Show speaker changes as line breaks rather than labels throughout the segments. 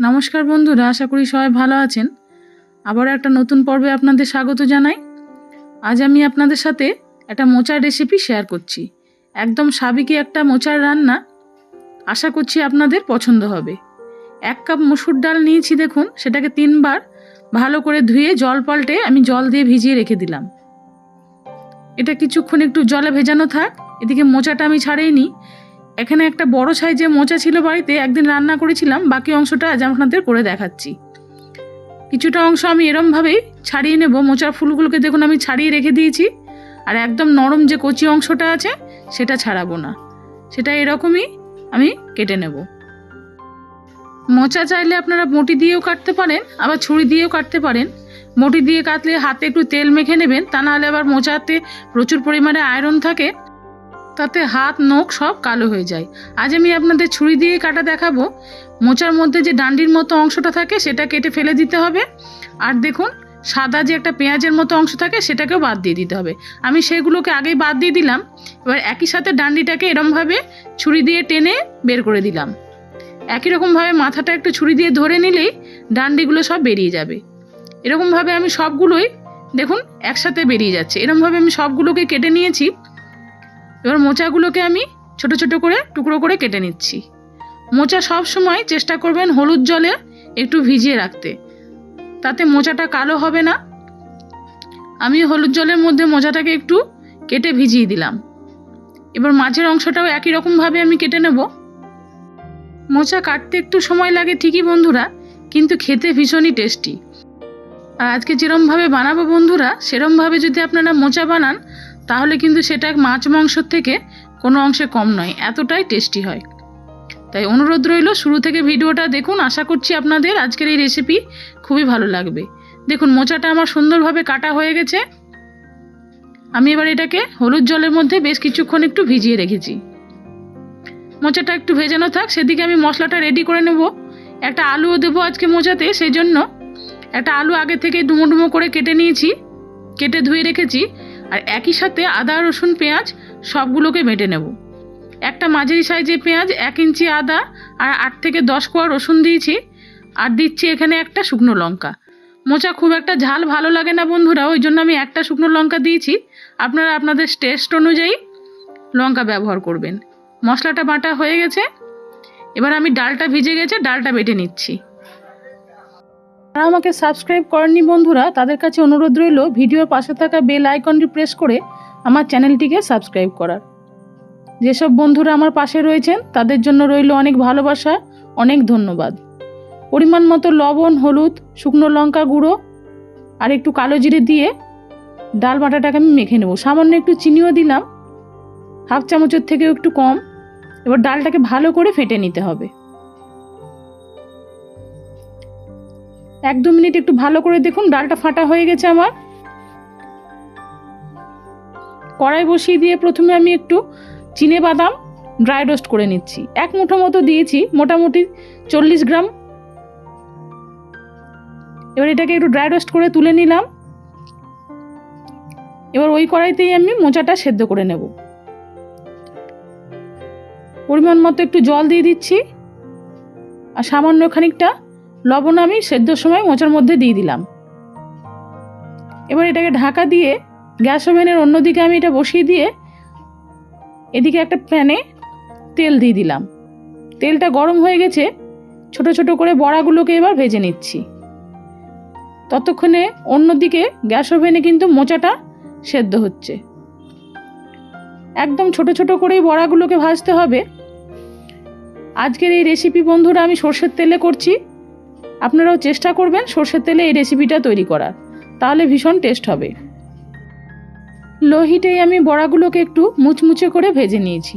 নমস্কার বন্ধুরা, আশা করি সবাই ভালো আছেন। আবার একটা নতুন পর্বে আপনাদের স্বাগত জানাই। আজ আমি আপনাদের সাথে একটা মোচার রেসিপি শেয়ার করছি। একদম সাবিকি একটা মোচার রান্না, আশা করছি আপনাদের পছন্দ হবে। এক কাপ মসুর ডাল নিয়েছি দেখুন, সেটাকে তিনবার ভালো করে ধুয়ে জল পাল্টে আমি জল দিয়ে ভিজিয়ে রেখে দিলাম। এটা কিছুক্ষণ একটু জলে ভেজানো থাক, এদিকে মোচাটা আমি ছাড়িয়ে নিই। এখানে একটা বড় সাইজের মোচা ছিল বাড়িতে একদিন রান্না করেছিলাম, বাকি অংশটা আজ আপনাদের করে দেখাচ্ছি। কিছুটা অংশ আমি এরমভাবেই ছাড়িয়ে নেব। মোচার ফুলগুলোকে দেখুন, আমি ছাড়িয়ে রেখে দিয়েছি। আর একদম নরম যে কচি অংশটা আছে, সেটা ছাড়াবো না। সেটা এরকমই আমি কেটে নেব। মোচা চাইলে আপনারা বটি দিয়েও কাটতে পারেন, আবার ছুরি দিয়েও কাটতে পারেন। বটি দিয়ে কাটলে হাতে একটু তেল মেখে নেবেন, তা নাহলে আবার মোচাতে প্রচুর পরিমাণে আয়রন থাকে। তাতে হাত, নখ সব কালো হয়ে যায়। আজ আমি আপনাদের ছুরি দিয়ে কাটা দেখাবো। মোচার মধ্যে যে ডান্ডির মতো অংশটা থাকে, সেটা কেটে ফেলে দিতে হবে। আর দেখুন, সাদা যে একটা পেঁয়াজের মতো অংশ থাকে, সেটাকেও বাদ দিয়ে দিতে হবে। আমি সেগুলোকে আগেই বাদ দিয়ে দিলাম। এবার একই সাথে ডান্ডিটাকে এরমভাবে ছুরি দিয়ে টেনে বের করে দিলাম। একই রকমভাবে মাথাটা একটু ছুরি দিয়ে ধরে নিলেই ডান্ডিগুলো সব বেরিয়ে যাবে। এরকমভাবে আমি সবগুলোই, দেখুন, একসাথে বেরিয়ে যাচ্ছে। এরমভাবে আমি সবগুলোকে কেটে নিয়েছি। এবার মোচাগুলোকে আমি ছোট ছোট করে, টুকরো করে কেটে নিচ্ছি। মোচা সব সময় চেষ্টা করবেন হলুদ জলে একটু ভিজিয়ে রাখতে। তাতে মোচাটা কালো হবে না। আমি হলুদ জলের মধ্যে মোচাটাকে একটু কেটে ভিজিয়ে দিলাম। এবার মাছের অংশটাও একই রকমভাবে আমি কেটে নেব। মোচা কাটতে একটু সময় লাগে ঠিকই বন্ধুরা, কিন্তু খেতে ভীষণই টেস্টি। আর আজকে যেরমভাবে বানাবো বন্ধুরা, সেরমভাবে যদি আপনারা মোচা বানান তাহলে কিন্তু সেটা মাছ মাংসর থেকে কোনো অংশে কম নয়, এতটাই টেস্টি হয়। তাই অনুরোধ রইল, শুরু থেকে ভিডিওটা দেখুন, আশা করছি আপনাদের আজকের এই রেসিপি খুবই ভালো লাগবে। দেখুন, মোচাটা আমার সুন্দরভাবে কাটা হয়ে গেছে। আমি এবার এটাকে হলুদ জলের মধ্যে বেশ কিছুক্ষণ একটু ভিজিয়ে রেখেছি। মোচাটা একটু ভেজানো থাক, সেদিকে আমি মশলাটা রেডি করে নেব। একটা আলুও দেবো আজকে মোচাতে সেই জন্য একটা আলু আগে থেকে ডুমো ডুমো করে কেটে নিয়েছি। কেটে ধুয়ে রেখেছি। আর একই সাথে আদা, রসুন, পেঁয়াজ সবগুলোকে বেটে নেব। একটা মাঝারি সাইজের পেঁয়াজ এক ইঞ্চি আদা আর আট থেকে দশ কোয়া রসুন দিয়েছি আর দিচ্ছি এখানে একটা শুকনো লঙ্কা। মোচা খুব একটা ঝাল ভালো লাগে না বন্ধুরা, ওই জন্য আমি একটা শুকনো লঙ্কা দিয়েছি। আপনারা আপনাদের টেস্ট অনুযায়ী লঙ্কা ব্যবহার করবেন। মশলাটা বাটা হয়ে গেছে। এবার আমি ডালটা ভিজে গেছে, ডালটা বেটে নিচ্ছি। যারা আমাকে সাবস্ক্রাইব করেননি বন্ধুরা, তাদের কাছে অনুরোধ রইল ভিডিওর পাশে থাকা বেল আইকনটি প্রেস করে আমার চ্যানেলটিকে সাবস্ক্রাইব করার। যেসব বন্ধুরা আমার পাশে রয়েছেন, তাদের জন্য রইল অনেক ভালোবাসা, অনেক ধন্যবাদ। পরিমাণ মতো লবণ, হলুদ, শুকনো লঙ্কা গুঁড়ো আর একটু কালো জিরে দিয়ে ডাল বাটাটাকে আমি মেখে নেব। সামান্য একটু চিনিও দিলাম, হাফ চামচের থেকেও একটু কম। এবার ডালটাকে ভালো করে ফেটে নিতে হবে। এক দু মিনিট একটু ভালো করে দেখুন, ডালটা ফাটা হয়ে গেছে আমার। কড়াই বসিয়ে দিয়ে প্রথমে আমি একটু চিনে বাদাম ড্রাই রোস্ট করে নিচ্ছি। এক মুঠো মতো দিয়েছি, মোটামুটি চল্লিশ গ্রাম। এবার এটাকে একটু ড্রাই রোস্ট করে তুলে নিলাম। এবার ওই কড়াইতেই আমি মোচাটা সেদ্ধ করে নেব। পরিমাণ মতো একটু জল দিয়ে দিচ্ছি, আর সামান্য খানিকটা লবণ আমি সেদ্ধর সময় মোচার মধ্যে দিয়ে দিলাম। এবার এটাকে ঢাকা দিয়ে গ্যাস ওভেনের অন্যদিকে আমি এটা বসিয়ে দিয়ে এদিকে একটা প্যানে তেল দিয়ে দিলাম। তেলটা গরম হয়ে গেছে, ছোট ছোট করে বড়াগুলোকে এবার ভেজে নিচ্ছি। ততক্ষণে অন্যদিকে গ্যাস ওভেনে কিন্তু মোচাটা সেদ্ধ হচ্ছে। একদম ছোট ছোট করেই বড়াগুলোকে ভাজতে হবে। আজকের এই রেসিপি বন্ধুরা আমি সর্ষের তেলে করছি। আপনারাও চেষ্টা করবেন সর্ষের তেলে এই রেসিপিটা তৈরি করার। তাহলে ভীষণ টেস্ট হবে। লো হিটেই আমি বড়াগুলোকে একটু মুচমুচে করে ভেজে নিয়েছি।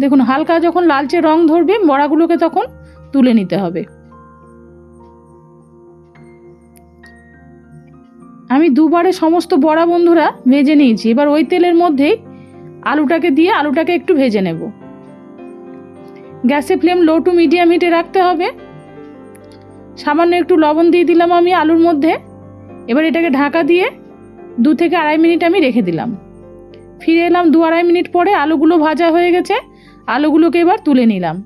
দেখুন, হালকা যখন লালচে রং ধরবে, বড়াগুলোকে তখন তুলে নিতে হবে। আমি দুবারে সমস্ত বড়া বন্ধুরা ভেজে নিয়েছি। এবার ওই তেলের মধ্যেই আলুটাকে দিয়ে আলুটাকে একটু ভেজে নেব। গ্যাসে ফ্লেম লো টু মিডিয়াম হিটে রাখতে হবে। সামান্য একটু লবণ দিয়ে দিলাম আমি আলুর মধ্যে। এবার এটাকে ঢাকা দিয়ে দু থেকে আড়াই মিনিট আমি রেখে দিলাম। ফিরে এলাম দু আড়াই মিনিট পরে আলুগুলো ভাজা হয়ে গেছে। আলুগুলোকে এবার তুলে নিলাম।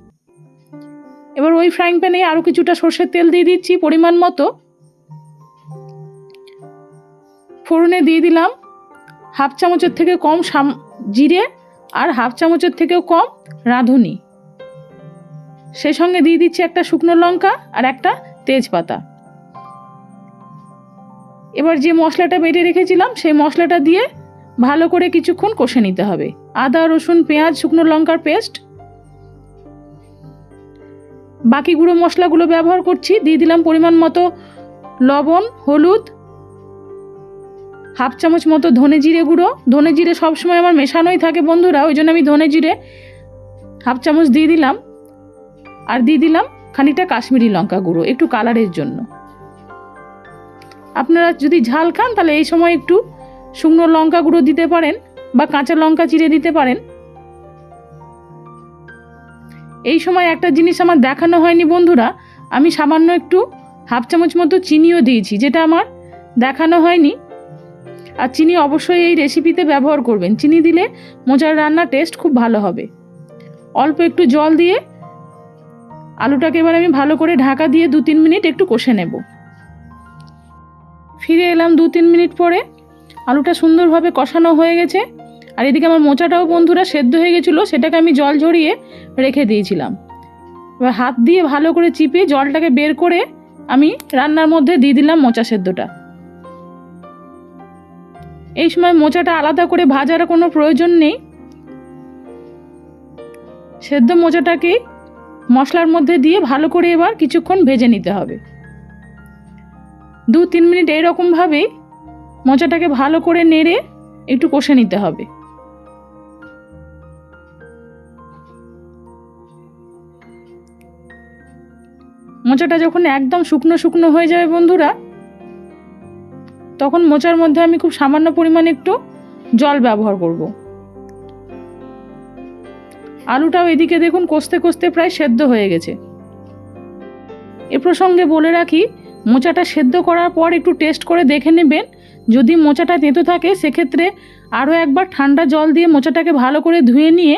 এবার ওই ফ্রাইং প্যানে আরও কিছুটা সর্ষের তেল দিয়ে দিচ্ছি পরিমাণ মতো। ফোড়নে দিয়ে দিলাম হাফ চামচের থেকে কম সাম জিরে আর হাফ চামচের থেকেও কম রাঁধুনি। সেই সঙ্গে দিয়ে দিচ্ছি একটা শুকনো লঙ্কা আর একটা তেজপাতা। এবার যে মশলাটা বেটে রেখেছিলাম, সেই মশলাটা দিয়ে ভালো করে কিছুক্ষণ কষে নিতে হবে। আদা, রসুন, পেঁয়াজ, শুকনো লঙ্কার পেস্ট। বাকি গুঁড়ো মশলাগুলো ব্যবহার করছি। দিয়ে দিলাম পরিমাণ মতো লবণ, হলুদ, হাফ চামচ মতো ধনে জিরে গুঁড়ো। ধনে জিরে সবসময় আমার মেশানোই থাকে বন্ধুরা, ওই জন্য আমি ধনে জিরে হাফ চামচ দিয়ে দিলাম। আর দিয়ে দিলাম খানিকটা কাশ্মীরি লঙ্কা গুঁড়ো, একটু কালারের জন্য। আপনারা যদি ঝাল খান, তাহলে এই সময় একটু শুকনো লঙ্কা গুঁড়ো দিতে পারেন বা কাঁচা লঙ্কা চিড়ে দিতে পারেন। এই সময় একটা জিনিস আমার দেখানো হয়নি বন্ধুরা, আমি সামান্য একটু হাফ চামচ মতো চিনিও দিয়েছি, যেটা আমার দেখানো হয়নি। আর চিনি অবশ্যই এই রেসিপিতে ব্যবহার করবেন, চিনি দিলে মোচার রান্নার টেস্ট খুব ভালো হবে। অল্প একটু জল দিয়ে আলুটাকে এবার আমি ভালো করে ঢাকা দিয়ে দু তিন মিনিট একটু কষে নেব। ফিরে এলাম দু তিন মিনিট পরে। আলুটা সুন্দরভাবে কষানো হয়ে গেছে। আর এদিকে আমার মোচাটাও বন্ধুরা সেদ্ধ হয়ে গেছিল, সেটাকে আমি জল ঝরিয়ে রেখে দিয়েছিলাম। এবার হাত দিয়ে ভালো করে চিপে জলটাকে বের করে আমি রান্নার মধ্যে দিয়ে দিলাম মোচা সেদ্ধটা। এই সময় মোচাটা আলাদা করে ভাজার কোনো প্রয়োজন নেই। সেদ্ধ মোচাটাকে মশলার মধ্যে দিয়ে ভালো করে এবার কিছুক্ষণ ভেজে নিতে হবে। দু তিন মিনিট এইরকমভাবেই মোচাটাকে ভালো করে নেড়ে একটু কষে নিতে হবে। মোচাটা যখন একদম শুকনো শুকনো হয়ে যাবে বন্ধুরা, তখন মোচার মধ্যে আমি খুব সামান্য পরিমাণে একটু জল ব্যবহার করব। আলুটাও এদিকে দেখুন কষতে কষতে প্রায় সেদ্ধ হয়ে গেছে। এ প্রসঙ্গে বলে রাখি, মোচাটা সেদ্ধ করার পর একটু টেস্ট করে দেখে নেবেন। যদি মোচাটা তেঁতো থাকে, সেক্ষেত্রে আরও একবার ঠান্ডা জল দিয়ে মোচাটাকে ভালো করে ধুয়ে নিয়ে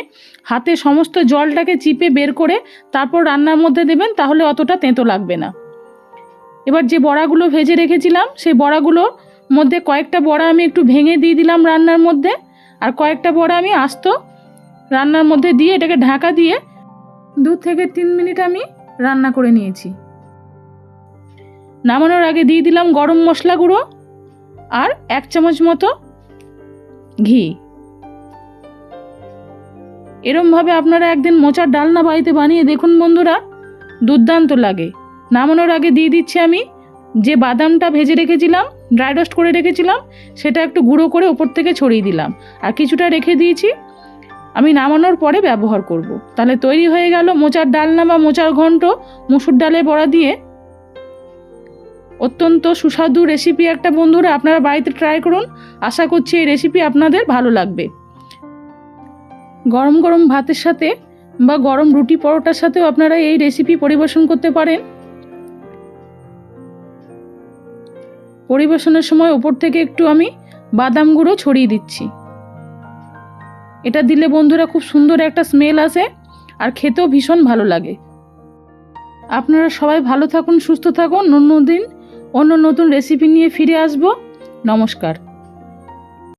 হাতে সমস্ত জলটাকে চিপে বের করে তারপর রান্নার মধ্যে দেবেন, তাহলে অতটা তেঁতো লাগবে না। এবার যে বড়াগুলো ভেজে রেখেছিলাম, সেই বড়াগুলোর মধ্যে কয়েকটা বড়া আমি একটু ভেঙে দিয়ে দিলাম রান্নার মধ্যে। আর কয়েকটা বড়া আমি আস্ত রান্নার মধ্যে দিয়ে এটাকে ঢাকা দিয়ে দু থেকে তিন মিনিট আমি রান্না করে নিয়েছি। নামানোর আগে দিয়ে দিলাম গরম মশলা গুঁড়ো আর এক চামচ মতো ঘি। এরমভাবে আপনারা একদিন মোচার ডালনা বাড়িতে বানিয়ে দেখুন বন্ধুরা, দুর্দান্ত লাগে। নামানোর আগে দিয়ে দিচ্ছি আমি যে বাদামটা ভেজে রেখেছিলাম ড্রাই রোস্ট করে রেখেছিলাম, সেটা একটু গুঁড়ো করে ওপর থেকে ছড়িয়ে দিলাম। আর কিছুটা রেখে দিয়েছি আমি নামানোর পরে ব্যবহার করব। তাহলে তৈরি হয়ে গেল মোচার ডালনা বা মোচার ঘন্ট, মুসুর ডালে বড়া দিয়ে। অত্যন্ত সুস্বাদু রেসিপি একটা বন্ধুরা, আপনারা বাড়িতে ট্রাই করুন। আশা করছি এই রেসিপি আপনাদের ভালো লাগবে। গরম গরম ভাতের সাথে বা গরম রুটি পরোটার সাথেও আপনারা এই রেসিপি পরিবেশন করতে পারেন। পরিবেশনের সময় ওপর থেকে একটু আমি বাদাম গুঁড়ো ছড়িয়ে দিচ্ছি। এটা দিলে বন্ধুরা খুব সুন্দর একটা স্মেল আসে আর খেতেও ভীষণ ভালো লাগে। আপনারা সবাই ভালো থাকুন, সুস্থ থাকুন। অন্য দিন অন্য নতুন রেসিপি নিয়ে ফিরে আসব। নমস্কার।